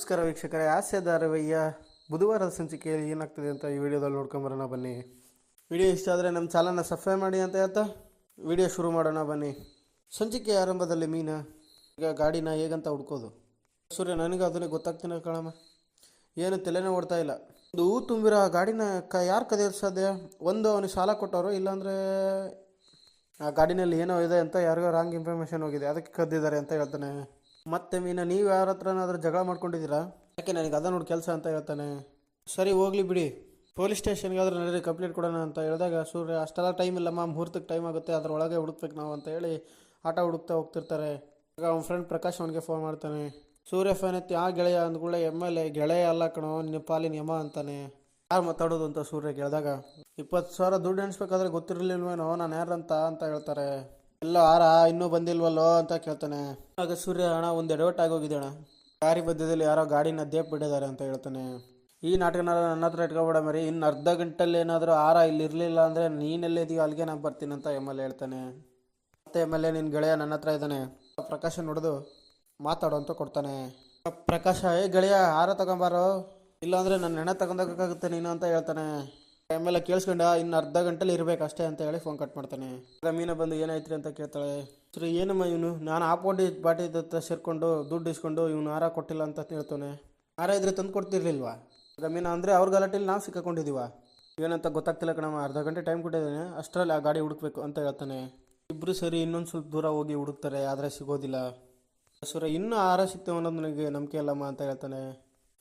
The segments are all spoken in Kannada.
ನಮಸ್ಕಾರ ವೀಕ್ಷಕರೇ ಹಾಸ್ಯ ಧಾರಾವಾಹಿಯ ಬುಧವಾರದ ಸಂಚಿಕೆಯಲ್ಲಿ ಏನಾಗ್ತದೆ ಅಂತ ಈ ವಿಡಿಯೋದಲ್ಲಿ ನೋಡ್ಕೊಂಬರೋಣ, ಬನ್ನಿ. ವಿಡಿಯೋ ಇಷ್ಟ ಆದರೆ ನಮ್ಮ ಚಾನಲ್ನ ಸಬ್ಸ್ಕ್ರೈಬ್ ಮಾಡಿ ಅಂತ ಹೇಳ್ತಾ, ವಿಡಿಯೋ ಶುರು ಮಾಡೋಣ, ಬನ್ನಿ. ಸಂಚಿಕೆ ಆರಂಭದಲ್ಲಿ ಮೀನ, ಈಗ ಗಾಡಿನ ಹೇಗಂತ ಹುಡ್ಕೋದು? ಸೂರ್ಯ, ನನಗೆ ಅದನ್ನೇ ಗೊತ್ತಾಗ್ತೀನಿ ಕಣಮ್ಮ. ಏನು ತಲೆನೇ ಓಡ್ತಾ ಇಲ್ಲ. ಒಂದು ಹೂ ತುಂಬಿರೋ ಗಾಡಿನ ಕ, ಯಾರು ಕದಿಯೋದು ಸಾಧ್ಯ ಒಂದು ಅವನಿಗೆ ಸಾಲ ಕೊಟ್ಟವರು, ಇಲ್ಲಾಂದರೆ ಆ ಗಾಡಿನಲ್ಲಿ ಏನೋ ಇದೆ ಅಂತ ಯಾರಿಗೋ ರಾಂಗ್ ಇನ್ಫಾರ್ಮೇಷನ್ ಹೋಗಿದೆ, ಅದಕ್ಕೆ ಕದ್ದಿದ್ದಾರೆ ಅಂತ ಹೇಳ್ತಾನೆ. ಮತ್ತೆ ಮೀನಾ, ನೀವು ಯಾರ ಹತ್ರನಾದ್ರೂ ಜಗಳ ಮಾಡ್ಕೊಂಡಿದ್ದೀರಾ? ಯಾಕೆ ನನಗೆ ಅದ ನೋಡಿ ಕೆಲಸ ಅಂತ ಹೇಳ್ತಾನೆ. ಸರಿ, ಹೋಗ್ಲಿ ಬಿಡಿ. ಪೊಲೀಸ್ ಸ್ಟೇಷನ್ಗಾದ್ರೂ ನಡೀರಿ, ಕಂಪ್ಲೇಂಟ್ ಕೊಡೋಣ ಅಂತ ಹೇಳಿದಾಗ ಸೂರ್ಯ, ಅಷ್ಟೆಲ್ಲ ಟೈಮ್ ಇಲ್ಲ ಇಲ್ಲಮ್ಮ ಮುಹೂರ್ತಕ್ಕೆ ಟೈಮ್ ಆಗುತ್ತೆ ಅದರೊಳಗೆ ಹುಡುಕ್ಬೇಕು ನಾವು ಅಂತ ಹೇಳಿ ಆಟ ಹುಡುಕ್ತಾ ಹೋಗ್ತಿರ್ತಾರೆ. ಆಗ ಅವ್ನ ಫ್ರೆಂಡ್ ಪ್ರಕಾಶ್ ಅವನಿಗೆ ಫೋನ್ ಮಾಡ್ತಾನೆ. ಸೂರ್ಯ ಫೋನ್ ಎತ್ತಿ, ಆ ಗೆಳೆಯ ಅಂದ್ಕೊಳ್ಳೆ ಎಂ ಎಲ್ ಎ, ಗೆಳೆಯ ಅಲ್ಲ ಕಣೋ, ನಿನ್ನ ಪಾಲಿನ ಯಮ ಅಂತಾನೆ. ಯಾರು ಮಾತಾಡೋದು ಅಂತ ಸೂರ್ಯ ಕೇಳಿದಾಗ, ಇಪ್ಪತ್ತು ಸಾವಿರ ದುಡ್ಡು ಎಣಿಸ್ಬೇಕಾದ್ರೆ ಗೊತ್ತಿರಲಿಲ್ವೇನೋ, ನಾನು ಯಾರಂತ ಅಂತ ಹೇಳ್ತಾರೆ. ಎಲ್ಲ ಆರ, ಇನ್ನೂ ಬಂದಿಲ್ವಲ್ಲೋ ಅಂತ ಕೇಳ್ತಾನೆ. ಆಗ ಸೂರ್ಯ, ಅಣ್ಣ, ಒಂದು ಎಡವಟ್ ಆಗೋಗಿದೆ ಅಣ್ಣ ದಾರಿ ಯಾರೋ ಗಾಡಿನ ದೇಪ್ ಬಿಟ್ಟಿದ್ದಾರೆ ಅಂತ ಹೇಳ್ತಾನೆ. ಈ ನಾಟಕನ ನನ್ನ ಹತ್ರ ಇಟ್ಕೊಬೇಡ ಮರಿ, ಇನ್ನು ಅರ್ಧ ಗಂಟೆಲ್ಲಿ ಏನಾದರೂ ಆರ ಇಲ್ಲಿ ಇರಲಿಲ್ಲ ಅಂದರೆ ನೀನೆಲ್ಲಿದೆಯೋ ಅಲ್ಲಿಗೆ ನಾನು ಬರ್ತೀನಿ ಅಂತ ಎಂ ಎಲ್ ಎ ಹೇಳ್ತಾನೆ. ಮತ್ತೆ ಎಂ ಎಲ್ ಎ ನಿನ್ನ ಗೆಳೆಯ ನನ್ನ ಹತ್ರ ಇದ್ದಾನೆ. ಪ್ರಕಾಶ ನೋಡಿದು, ಮಾತಾಡೋ ಅಂತ ಕೊಡ್ತಾನೆ. ಪ್ರಕಾಶ, ಏ ಗೆಳೆಯ, ಆರ ತಗೊಂಬಾರೋ? ಇಲ್ಲಾಂದರೆ ನನ್ನ ಹೆಣ ತಗೊಂಡಾಗುತ್ತೆ ನೀನು ಅಂತ ಹೇಳ್ತಾನೆ. ಎ ಕೇಳಿಸ್ಕೊಂಡ ಇನ್ನು ಅರ್ಧ ಗಂಟೆಲಿ ಇರ್ಬೇಕು ಅಷ್ಟೇ ಅಂತ ಹೇಳಿ ಫೋನ್ ಕಟ್ ಮಾಡ್ತಾನೆ. ಮೀನ ಬಂದು ಏನಾಯ್ತ್ರಿ ಅಂತ ಕೇಳ್ತಾಳೆ. ಸರಿ ಏನಮ್ಮ ಇವನು? ನಾನು ಆಪೋಟಿ ಬಾಟಿ ಹತ್ರ ಸೇರ್ಕೊಂಡು ದುಡ್ಡು ಇಸ್ಕೊಂಡು ಇವನು ಹಾರ ಕೊಟ್ಟಿಲ್ಲ ಅಂತ ಹೇಳ್ತಾನೆ. ಹಾರ ಇದ್ರೆ ತಂದು ಕೊಡ್ತಿರ್ಲಿಲ್ವಾ? ಆಗ ಮೀನ, ಅಂದರೆ ಅವ್ರ ಗಲಾಟೆಲಿ ನಾವು ಸಿಕ್ಕಾಕೊಂಡಿದ್ದೀವ ಏನಂತ ಗೊತ್ತಾಗ್ತಿಲ್ಲ ಕಣಮ್ಮ, ಅರ್ಧ ಗಂಟೆ ಟೈಮ್ ಕೊಟ್ಟಿದ್ದಾನೆ. ಅಷ್ಟರಲ್ಲಿ ಆ ಗಾಡಿ ಹುಡುಕ್ಬೇಕು ಅಂತ ಹೇಳ್ತಾನೆ. ಇಬ್ಬರು ಸರಿ ಇನ್ನೊಂದು ಸ್ವಲ್ಪ ದೂರ ಹೋಗಿ ಹುಡುಕ್ತಾರೆ, ಆದರೆ ಸಿಗೋದಿಲ್ಲ. ಸರ ಇನ್ನೂ ಆಹಾರ ಸಿಗ್ತೇವೆ ಅನ್ನೋದು ನನಗೆ ನಂಬಿಕೆ ಇಲ್ಲಮ್ಮ? ಅಂತ ಹೇಳ್ತಾನೆ.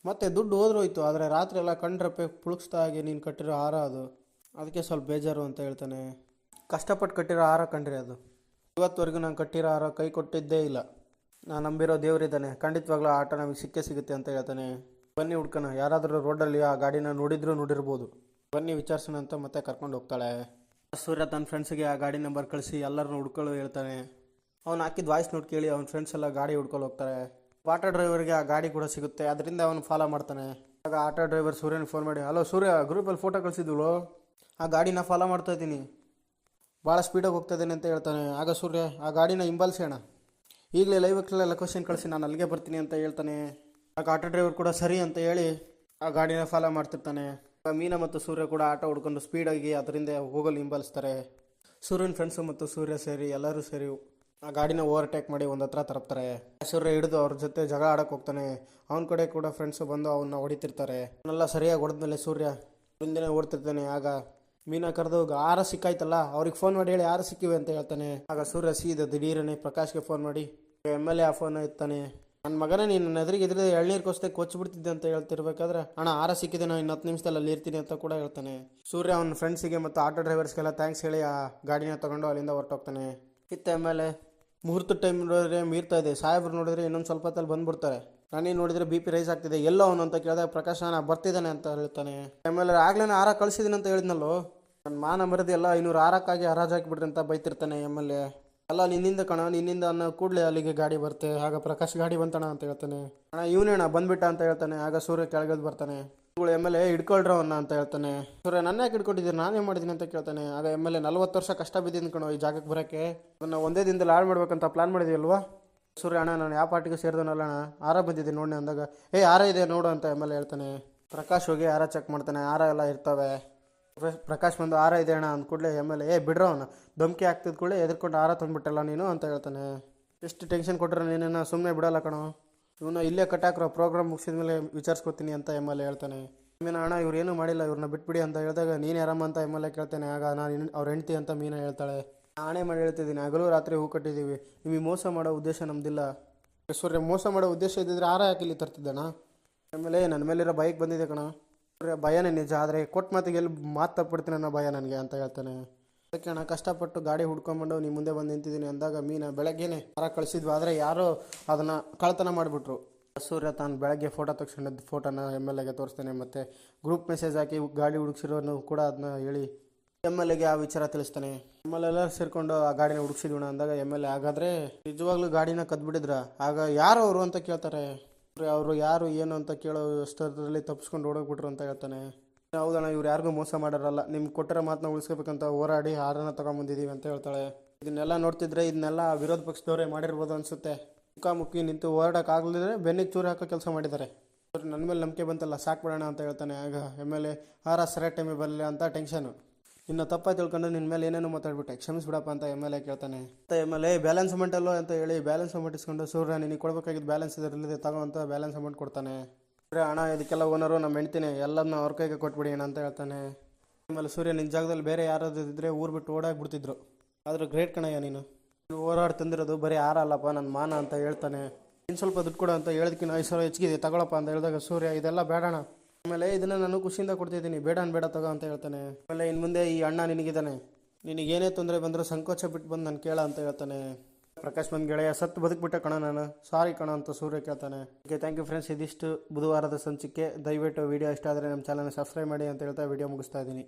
ಮತ್ತೆ ದುಡ್ಡು ಹೋದ್ರೋಯ್ತು, ಆದರೆ ರಾತ್ರಿ ಎಲ್ಲ ಕಂಡ್ರಪ್ಪೆ ಪುಳುಕ್ಸ್ತಾ ಹಾಗೆ ನೀನು ಕಟ್ಟಿರೋ ಹಾರ ಅದು. ಅದಕ್ಕೆ ಸ್ವಲ್ಪ ಬೇಜಾರು ಅಂತ ಹೇಳ್ತಾನೆ. ಕಷ್ಟಪಟ್ಟು ಕಟ್ಟಿರೋ ಹಾರ ಕಂಡ್ರಿ ಅದು. ಇವತ್ತುವರೆಗೂ ನಾನು ಕಟ್ಟಿರೋ ಹಾರ ಕೈ ಕೊಟ್ಟಿದ್ದೇ ಇಲ್ಲ. ನಾನು ನಂಬಿರೋ ದೇವರಿದ್ದಾನೆ ಖಂಡಿತವಾಗ್ಲೂ ಆಟ ನಮಗೆ ಸಿಕ್ಕೇ ಸಿಗುತ್ತೆ ಅಂತ ಹೇಳ್ತಾನೆ. ಬನ್ನಿ ಹುಡ್ಕೋಣ ಯಾರಾದರೂ ರೋಡಲ್ಲಿ ಆ ಗಾಡಿನ ನೋಡಿದ್ರೂ ನೋಡಿರ್ಬೋದು. ಬನ್ನಿ ವಿಚಾರಿಸೋಣ ಅಂತ ಮತ್ತೆ ಕರ್ಕೊಂಡು ಹೋಗ್ತಾಳೆ. ಸೂರ್ಯ ತನ್ನ ಫ್ರೆಂಡ್ಸ್ಗೆ ಆ ಗಾಡಿ ನಂಬರ್ ಕಳಿಸಿ ಎಲ್ಲರನ್ನೂ ಹುಡ್ಕೊಳ್ಳೋ ಹೇಳ್ತಾನೆ. ಅವ್ನು ಹಾಕಿದ ವಾಯ್ಸ್ ನೋಡಿ ಕೇಳಿ ಅವ್ನ ಫ್ರೆಂಡ್ಸ್ ಎಲ್ಲ ಗಾಡಿ ಹುಡ್ಕೊಂಡು ಹೋಗ್ತಾರೆ. ಆಟೋ ಡ್ರೈವರ್ಗೆ ಆ ಗಾಡಿ ಕೂಡ ಸಿಗುತ್ತೆ. ಅದರಿಂದ ಅವನು ಫಾಲೋ ಮಾಡ್ತಾನೆ. ಆಗ ಆಟೋ ಡ್ರೈವರ್ ಸೂರ್ಯನ ಫೋನ್ ಮಾಡಿ ಹಲೋ ಸೂರ್ಯ ಗ್ರೂಪಲ್ಲಿ ಫೋಟೋ ಕಳಿಸಿದ್ಳು ಆ ಗಾಡಿನ ಫಾಲೋ ಮಾಡ್ತಾ ಇದ್ದೀನಿ. ಭಾಳ ಸ್ಪೀಡಾಗಿ ಹೋಗ್ತಾ ಇದ್ದೀನಿ ಅಂತ ಹೇಳ್ತಾನೆ. ಆಗ ಸೂರ್ಯ, ಆ ಗಾಡಿನ ಹಿಂಬಾಲಿಸೋಣ ಈಗಲೇ ಲೈವ್ ಲೊಕೇಶನ್ ಕಳಿಸಿ, ನಾನು ಅಲ್ಲಿಗೆ ಬರ್ತೀನಿ ಅಂತ ಹೇಳ್ತಾನೆ. ಆಗ ಆಟೋ ಡ್ರೈವರ್ ಕೂಡ ಸರಿ ಅಂತ ಹೇಳಿ ಆ ಗಾಡಿನ ಫಾಲೋ ಮಾಡ್ತಿರ್ತಾನೆ. ಮೀನಾ ಮತ್ತು ಸೂರ್ಯ ಕೂಡ ಆಟೋ ಹುಡ್ಕೊಂಡು ಸ್ಪೀಡಾಗಿ ಅದರಿಂದ ಹೋಗಲು ಹಿಂಬಾಲಿಸ್ತಾರೆ. ಸೂರ್ಯನ ಫ್ರೆಂಡ್ಸು ಮತ್ತು ಸೂರ್ಯ ಸೇರಿ ಎಲ್ಲರೂ ಸೇರಿ ಆ ಗಾಡಿನ ಓವರ್ಟೇಕ್ ಮಾಡಿ ಒಂದು ಹತ್ರ ತರಪ್ತಾರೆ. ಸೂರ್ಯ ಹಿಡಿದು ಅವ್ರ ಜೊತೆ ಜಗಳ ಆಡಕ್ಕೆ ಹೋಗ್ತಾನೆ. ಅವನ ಕಡೆ ಕೂಡ ಫ್ರೆಂಡ್ಸು ಬಂದು ಅವನ್ನ ಹೊಡಿತಿರ್ತಾರೆ. ಅವನ್ನೆಲ್ಲ ಸರಿಯಾಗಿ ಹೊಡೆದ್ಮೇಲೆ ಸೂರ್ಯ, ಮುಂದೆನೇ ಓಡ್ತಿರ್ತಾನೆ. ಆಗ ಮೀನಾ ಕರೆದು ಆರ ಸಿಕ್ಕಾಯ್ತಲ್ಲ, ಅವ್ರಿಗೆ ಫೋನ್ ಮಾಡಿ ಹೇಳಿ ಯಾರು ಸಿಕ್ಕಿವೆ ಅಂತ ಹೇಳ್ತಾನೆ. ಆಗ ಸೂರ್ಯ ಸೀದ ದಿಢೀರನೆ ಪ್ರಕಾಶ್ಗೆ ಫೋನ್ ಮಾಡಿ ಎಂ ಎಲ್ ಎ ಆ ಫೋನ್ ಇರ್ತಾನೆ. ನನ್ನ ಮಗನೇ ನೀನು ನನ್ನ ಎದುರಿಗೆ ಇದ್ರೆ ಎಳ್ನೀರು ಕೊಸ್ತೆ ಕೊಚ್ಚಿಬಿಡ್ತಿದ್ದೆ ಅಂತ ಹೇಳ್ತಿರ್ಬೇಕಾದ್ರೆ, ಅಣ್ಣ ಆರ ಸಿಕ್ಕಿದೆ, ನಾನು ಇನ್ನು ಹತ್ತು ನಿಮಿಷದಲ್ಲಿ ಅಲ್ಲಿ ಇರ್ತೀನಿ ಅಂತ ಕೂಡ ಹೇಳ್ತಾನೆ. ಸೂರ್ಯ ಅವನ ಫ್ರೆಂಡ್ಸಿಗೆ ಮತ್ತು ಆಟೋ ಡ್ರೈವರ್ಸ್ಗೆಲ್ಲ ಥ್ಯಾಂಕ್ಸ್ ಹೇಳಿ ಆ ಗಾಡಿನ ತಗೊಂಡು ಅಲ್ಲಿಂದ ಹೊರಟೋಗ್ತಾನೆ. ಇತ್ತ ಆಮೇಲೆ ಮುಹೂರ್ತ ಟೈಮ್ ನೋಡಿದ್ರೆ ಮೀರ್ತಾ ಇದೆ, ಸಾಹೇಬ್ರು ನೋಡಿದ್ರೆ ಇನ್ನೊಂದು ಸ್ವಲ್ಪ ಹೊತ್ತಲ್ಲಿ ಬಂದ್ಬಿಡ್ತಾರೆ. ನಾನೇ ನೋಡಿದ್ರೆ ಬಿ ಪಿ ರೈಸ್ ಆಗ್ತಿದೆ, ಎಲ್ಲೋ ಅವನು ಅಂತ ಕೇಳಿದಾಗ ಪ್ರಕಾಶ್ ನಾನು ಬರ್ತಿದ್ದಾನೆ ಅಂತ ಹೇಳ್ತಾನೆ. ಆಮೇಲೆ ಆಗ್ಲೇ ಆರ ಕಳಿಸಿದ್ದೀನಿ ಅಂತ ಹೇಳಿದ್ನಲ್ಲೋ? ನನ್ನ ಮಾನ ಮರದಿ ಎಲ್ಲ ಐನೂರು ಆರಕ್ಕಾಗಿ ಹರಾಜ್ ಹಾಕಿಬಿಡ್ರಿ ಅಂತ ಬೈತಿರ್ತಾನೆ ಎಂ ಎಲ್ ಎ ಅಲ್ಲ, ನಿನ್ನಿಂದ ಕಣ, ನಿನ್ನಿಂದ ಅನ್ನೋ ಕೂಡಲೇ ಅಲ್ಲಿಗೆ ಗಾಡಿ ಬರುತ್ತೆ, ಆಗ ಪ್ರಕಾಶ್ ಗಾಡಿ ಬಂತಣ ಅಂತ ಹೇಳ್ತಾನೆ. ಅಣ್ಣ ಇವನೇಣ ಬಂದ್ಬಿಟ್ಟ ಅಂತ ಹೇಳ್ತಾನೆ, ಆಗ ಸೂರ್ಯ ಕೆಳಗದ್ ಬರ್ತಾನೆ. ಇವ್ಳು ಎಂ ಎಲ್ ಎ ಹಿಡ್ಕೊಳ್ರ ಅವನ್ನ ಅಂತ ಹೇಳ್ತಾನೆ. ಸೂರ್ಯ, ನನ್ನ ಯಾಕೆ ಹಿಡ್ಕೊಂಡಿದ್ದೀನಿ ನಾನೇ ಮಾಡಿದ್ದೀನಿ? ಅಂತ ಕೇಳ್ತಾನೆ. ಆಗ ಎಂ ಎಲ್ ಎ ನಲ್ವತ್ತು ವರ್ಷ ಕಷ್ಟ ಬಿದ್ದೀನಿ ಕಣೋ ಈ ಜಾಗಕ್ಕೆ ಬರೋಕ್ಕೆ. ಅದನ್ನ ಒಂದೇ ದಿನದಲ್ಲಿ ಹಾಳು ಮಾಡ್ಬೇಕಂತ ಪ್ಲಾನ್ ಮಾಡಿದಿಲ್ವಾ ಸೂರ್ಯ, ಅಣ್ಣ, ನಾನು ಯಾವ ಪಾರ್ಟಿಗೆ ಸೇರಿದನಲ್ಲ ಅಣ್ಣ. ಆರ ಬಂದಿದ್ದೀನಿ ನೋಡಿ ಅಂದಾಗ, ಏ, ಆರ ಇದೆ ನೋಡು ಅಂತ ಎಂ ಎಲ್ ಎ ಹೇಳ್ತಾನೆ. ಪ್ರಕಾಶ್ ಹೋಗಿ ಆರ ಚೆಕ್ ಮಾಡ್ತಾನೆ. ಆರ ಎಲ್ಲ ಇರ್ತವೆ. ಪ್ರ- ಪ್ರಕಾಶ್ ಬಂದು ಆರ ಇದೆ ಅಣ್ಣ ಅಂದ ಕೂಡಲೇ ಎಂ ಎಲ್ ಎ ಏ, ಬಿಡ್ರೋ ಅವನು. ಧಮಕಿ ಆಗ್ತಿದ್ ಕೂಡಲೇ ಎದ್ಕೊಂಡು ಆರ ತಂದ್ಬಿಟ್ಟಲ್ಲ ನೀನು? ಅಂತ ಹೇಳ್ತಾನೆ. ಎಷ್ಟು ಟೆನ್ಷನ್ ಕೊಟ್ಟರೆ ನೀನೇನ ಸುಮ್ಮನೆ ಬಿಡಲ್ಲ ಕಣೋ? ಇವನು ಇಲ್ಲೇ ಕಟ್ಟಾಕ್ರೋ ಪ್ರೋಗ್ರಾಮ್ ಮುಗಿಸಿದ ಮೇಲೆ ವಿಚಾರಿಸ್ಕೊತೀನಿ ಅಂತ ಎಂ ಎಲ್ ಎ ಹೇಳ್ತಾನೆ. ಮೀನಾ ಅಣ್ಣ, ಇವ್ರು ಏನೂ ಮಾಡಿಲ್ಲ ಇವ್ರನ್ನ ಬಿಟ್ಬಿಡಿ ಅಂತ ಹೇಳಿದಾಗ ನೀನು ಯಾರಮ್ಮ ಅಂತ ಎಂ ಎಲ್ ಎ ಕೇಳ್ತಾನೆ. ಆಗ ನಾನು ಅವ್ರ ಹೆಂಡ್ತಿ ಅಂತ ಮೀನಾ ಹೇಳ್ತಾಳೆ. ನಾನೇ ಮಾಡಿ ಹೇಳ್ತಿದ್ದೀನಿ. ಹಗಲು ರಾತ್ರಿ ಹೂ ಕಟ್ಟಿದ್ದೀವಿ ನಿಮಗೆ ಮೋಸ ಮಾಡೋ ಉದ್ದೇಶ ನಮ್ದಿಲ್ಲ. ಸೂರ್ಯ, ಮೋಸ ಮಾಡೋ ಉದ್ದೇಶ ಇದ್ದಿದ್ರೆ ಆರ ಯಾಕೆ ಇಲ್ಲಿ ತರ್ತಿದ್ದಣ್ಣ ಆಮೇಲೆ ನನ್ನ ಮೇಲಿರೋ ಬೈಕ್ ಬಂದಿದೆ ಕಣ. ಭಯನೇ ನಿಜ. ಆದರೆ ಕೊಟ್ಟು ಮಾತಿಗೆ ಎಲ್ಲಿ ಮಾತು ತಪ್ಪಿಡ್ತೀನಿ ಅನ್ನೋ ಭಯ ನನಗೆ ಅಂತ ಹೇಳ್ತಾನೆ. ಅದಕ್ಕೆ ಅಣ್ಣ ಕಷ್ಟಪಟ್ಟು ಗಾಡಿ ಹುಡ್ಕೊಂಡ್ಬಂಡು ನಿಮ್ಮ ಮುಂದೆ ಬಂದು ನಿಂತಿದ್ದೀನಿ ಅಂದಾಗ ಮೀನ ಬೆಳಗ್ಗೆನೆ ಯಾರ ಕಳಿಸಿದ್ವಿ. ಆದರೆ ಯಾರೋ ಅದನ್ನು ಕಳ್ತನ ಮಾಡಿಬಿಟ್ರು. ಸೂರ್ಯ ತಾನು ಬೆಳಗ್ಗೆ ಫೋಟೋ ತಕ್ಷಣದ ಫೋಟೋನ ಎಂ ಎಲ್ ಎಗೆ ತೋರಿಸ್ತೇನೆ ಮತ್ತು ಗ್ರೂಪ್ ಮೆಸೇಜ್ ಹಾಕಿ ಗಾಡಿ ಹುಡುಕ್ಸಿರೋನು ಕೂಡ ಅದನ್ನ ಹೇಳಿ ಎಂ ಎಲ್ ಎಗೆ ಆ ವಿಚಾರ ತಿಳಿಸ್ತಾನೆ. ಎಂ ಎಲ್ ಎಲ್ಲರೂ ಸೇರಿಕೊಂಡು ಆ ಗಾಡಿನ ಹುಡುಕ್ಸಿದ್ವಿಣ ಅಂದಾಗ ಎಂ ಎಲ್ ಎ ಹಾಗಾದರೆ ನಿಜವಾಗ್ಲೂ ಗಾಡಿನ ಕದ್ಬಿಟ್ಟಿದ್ರ? ಆಗ ಯಾರು ಅವರು ಅಂತ ಕೇಳ್ತಾರೆ. ಅವರು ಯಾರು ಏನು ಅಂತ ಕೇಳೋ ಅಷ್ಟರಲ್ಲಿ ತಪ್ಪಿಸ್ಕೊಂಡು ಓಡೋಗ್ಬಿಟ್ರು ಅಂತ ಹೇಳ್ತಾನೆ. ಹೌದಣ್ಣ, ಇವ್ರು ಯಾರಿಗೂ ಮೋಸ ಮಾಡೋರಲ್ಲ. ನಿಮ್ಗೆ ಕೊಟ್ಟರೆ ಮಾತನ್ನ ಉಳಿಸ್ಕೋಬೇಕಂತ ಹೋರಾಡಿ ಹಾರನ್ನ ತಗೊಂಬಂದಿದ್ದೀವಿ ಅಂತ ಹೇಳ್ತಾಳೆ. ಇದನ್ನೆಲ್ಲ ನೋಡ್ತಿದ್ರೆ ಇದನ್ನೆಲ್ಲ ವಿರೋಧ ಪಕ್ಷದವರೇ ಮಾಡಿರ್ಬೋದು ಅನ್ಸುತ್ತೆ. ಮುಖಾಮುಖಿ ನಿಂತು ಹೋರಾಡೋಕ್ಕಾಗಲಿದ್ರೆ ಬೆನ್ನಿಗೆ ಚೂರು ಹಾಕೋ ಕೆಲಸ ಮಾಡಿದ್ದಾರೆ. ನನ್ನ ಮೇಲೆ ನಂಬಿಕೆ ಬಂತಲ್ಲ ಸಾಕ್ಬಿಡೋಣ ಅಂತ ಹೇಳ್ತಾನೆ. ಆಗ ಎಂ ಎಲ್ ಎ ಆರ ಸರಿಯಾದ ಟೈಮಿಗೆ ಬರಲಿಲ್ಲ ಅಂತ ಟೆನ್ಷನು ಇನ್ನು ತಪ್ಪಾಗಿ ತಿಳ್ಕೊಂಡು ನಿನ್ನ ಮೇಲೆ ಏನೇನೋ ಮಾತಾಡ್ಬಿಟ್ಟೆ. ಕ್ಷಮಿಸ್ಬಿಡಪ್ಪ ಅಂತ ಎಂ ಎಲ್ ಎ ಕೇಳ್ತಾನೆ. ಮತ್ತು M L A, balance amount ಅಲ್ಲೋ ಅಂತ ಹೇಳಿ ಬ್ಯಾಲೆನ್ಸ್ ಅಮೌಂಟ್ ಇಸ್ಕೊಂಡು, ಸೂರ್ಯ, ನಿನಗೆ ಕೊಡಬೇಕಾಗಿದ್ದು ಬ್ಯಾಲೆನ್ಸ್ ಇದ್ರಲ್ಲಿದೆ ತಗೋ ಅಂತ ಬ್ಯಾಲೆನ್ಸ್ ಅಮೌಂಟ್ ಕೊಡ್ತಾನೆ. ಹಣ ಇದಕ್ಕೆಲ್ಲ ಓನರು ನಮ್ಮ ಹೆಣ್ತೀನಿ ಎಲ್ಲದನ್ನ ಅವ್ರ ಕೈಗೆ ಕೊಟ್ಬಿಡಿ ಅಣ್ಣ ಅಂತ ಹೇಳ್ತಾನೆ. ಆಮೇಲೆ ಸೂರ್ಯ ನಿನ್ನ ಜಾಗದಲ್ಲಿ ಬೇರೆ ಯಾರಾದ್ರು ಇದ್ದರೆ ಊರು ಬಿಟ್ಟು ಓಡಾಗ್ಬಿಡ್ತಿದ್ರು. ಆದರೂ ಗ್ರೇಟ್ ಕಣಯ್ಯ ನೀನು. ನೀನು ಹೋರಾಡಿ ತಂದಿರೋದು ಬರೀ ಯಾರಲ್ಲಪ್ಪ ನನ್ನ ಮಾನ ಅಂತ ಹೇಳ್ತಾನೆ. ಇನ್ನು ಸ್ವಲ್ಪ ದುಡ್ಡು ಕೊಡು ಅಂತ ಹೇಳೋದಕ್ಕಿಂತ ಐದು ಸಾವಿರ ಹೆಚ್ಚಿಗಿದೆ ತಗೊಳಪ್ಪ ಅಂತ ಹೇಳಿದಾಗ ಸೂರ್ಯ, ಇದೆಲ್ಲ ಬೇಡಣ ಆಮೇಲೆ ಇದನ್ನು ನಾನು ಖುಷಿಯಿಂದ ಕೊಡ್ತಿದ್ದೀನಿ, ಬೇಡ ಬೇಡ ತಗೋ ಅಂತ ಹೇಳ್ತಾನೆ. ಆಮೇಲೆ ಇನ್ನು ಮುಂದೆ ಈ ಅಣ್ಣ ನಿನಗಿದ್ದಾನೆ. ನಿನಗೇನೇ ತೊಂದರೆ ಬಂದರೂ ಸಂಕೋಚ ಬಿಟ್ಟು ಬಂದು ನಾನು ಕೇಳ ಅಂತ ಹೇಳ್ತಾನೆ. ಪ್ರಕಾಶ್ ಬಂದ್ ಗೆಳೆಯ ಸತ್ತು ಬದುಕ್ಬಿಟ್ಟೆ ಕಣ ನಾನು. ಸಾರಿ ಕಣ ಅಂತ ಸೂರ್ಯ ಕೇಳ್ತಾನೆ. ಓಕೆ ಥ್ಯಾಂಕ್ ಯು ಫ್ರೆಂಡ್ಸ್ ಇದಿಷ್ಟು ಬುಧವಾರದ ಸಂಚಿಕೆ. ದಯವಿಟ್ಟು ವಿಡಿಯೋ ಇಷ್ಟ ಆದರೆ ನಮ್ಮ ಚಾನಲ್ನ ಸಬ್ಸ್ಕ್ರೈಬ್ ಮಾಡಿ ಅಂತ ಹೇಳ್ತಾ ವಿಡಿಯೋ ಮುಗಿಸ್ತಾ ಇದ್ದೀನಿ.